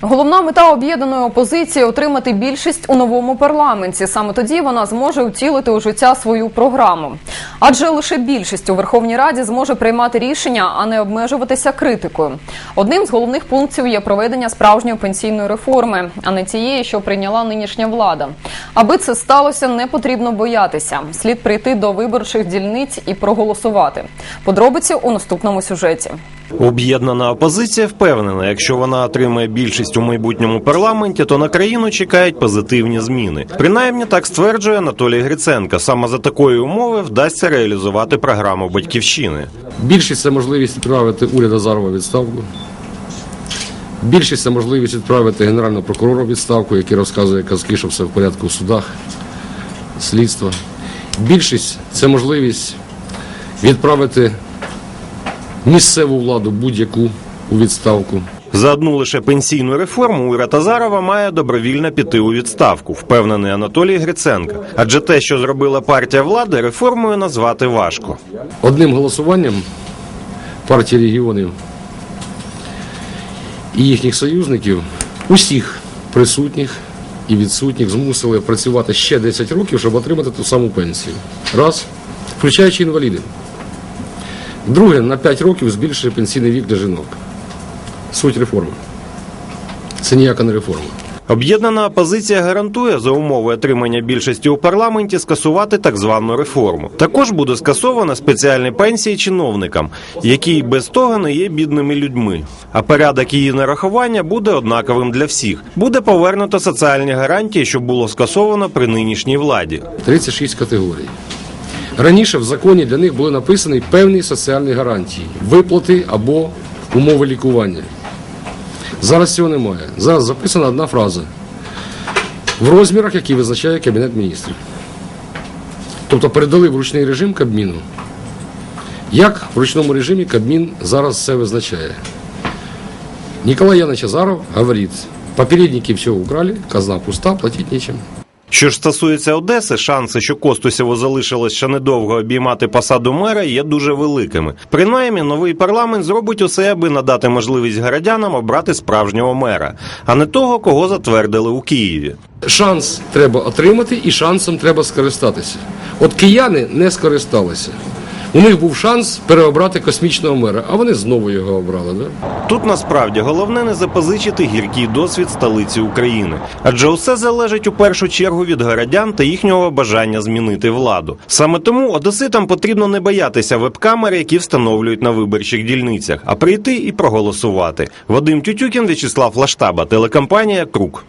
Головна мета об'єднаної опозиції отримати більшість у новому парламенті. Саме тоді вона зможе втілити у життя свою програму. Адже лише більшість у Верховній Раді зможе приймати рішення, а не обмежуватися критикою. Одним з головних пунктів є проведення справжньої пенсійної реформи, а не тієї, що прийняла нинішня влада. Аби це сталося, не потрібно боятися. Слід прийти до виборчих дільниць і проголосувати. Подробиці у наступному сюжеті. Об'єднана опозиція впевнена, якщо вона отримає більшість у майбутньому парламенті, то на країну чекають позитивні зміни. Принаймні так стверджує Анатолій Гриценко. Саме за такої умови вдасться реалізувати програму батьківщини. Більшість це можливість відправити уряд Азарова відставку. Більшість це можливість відправити генерального прокурора відставку, який розказує казки, що все в порядку в судах, слідства. Більшість це можливість відправити місцеву владу будь-яку у відставку. За одну лише пенсійну реформу уряд Азарова має добровільно піти у відставку, впевнений Анатолій Гриценко. Адже те, що зробила партія влади, реформою назвати важко. Одним голосуванням партії регіонів і їхніх союзників усіх присутніх і відсутніх змусили працювати ще 10 років, щоб отримати ту саму пенсію. Раз, включаючи інвалідів. Друге, на 5 років збільшує пенсійний вік для жінок. Суть реформи. Це ніяка не реформа. Об'єднана опозиція гарантує за умови отримання більшості у парламенті скасувати так звану реформу. Також буде скасовано спеціальні пенсії чиновникам, які й без того не є бідними людьми. А порядок її нарахування буде однаковим для всіх. Буде повернуто соціальні гарантії, що було скасовано при нинішній владі. 36 категорій. Раніше в законі для них були написані певні соціальні гарантії, виплати або умови лікування. Зараз цього немає. Зараз записана одна фраза в розмірах, які визначає Кабінет міністрів. Тобто передали в ручний режим Кабміну. Як в ручному режимі Кабмін зараз це визначає? Николай Янович Азаров говорит, попередники все украли, казна пуста, платить нечем. Що ж стосується Одеси, шанси, що Костусєву залишилось ще недовго обіймати посаду мера, є дуже великими. Принаймні, новий парламент зробить усе, аби надати можливість городянам обрати справжнього мера, а не того, кого затвердили у Києві. Шанс треба отримати і шансом треба скористатися. От кияни не скористалися. У них був шанс переобрати космічного мера, а вони знову його обрали. Да? Тут насправді головне не запозичити гіркий досвід столиці України, адже усе залежить у першу чергу від городян та їхнього бажання змінити владу. Саме тому одеситам потрібно не боятися веб-камер, які встановлюють на виборчих дільницях, а прийти і проголосувати. Вадим Тютюкін, В'ячеслав Лаштаба, телекомпанія Круг.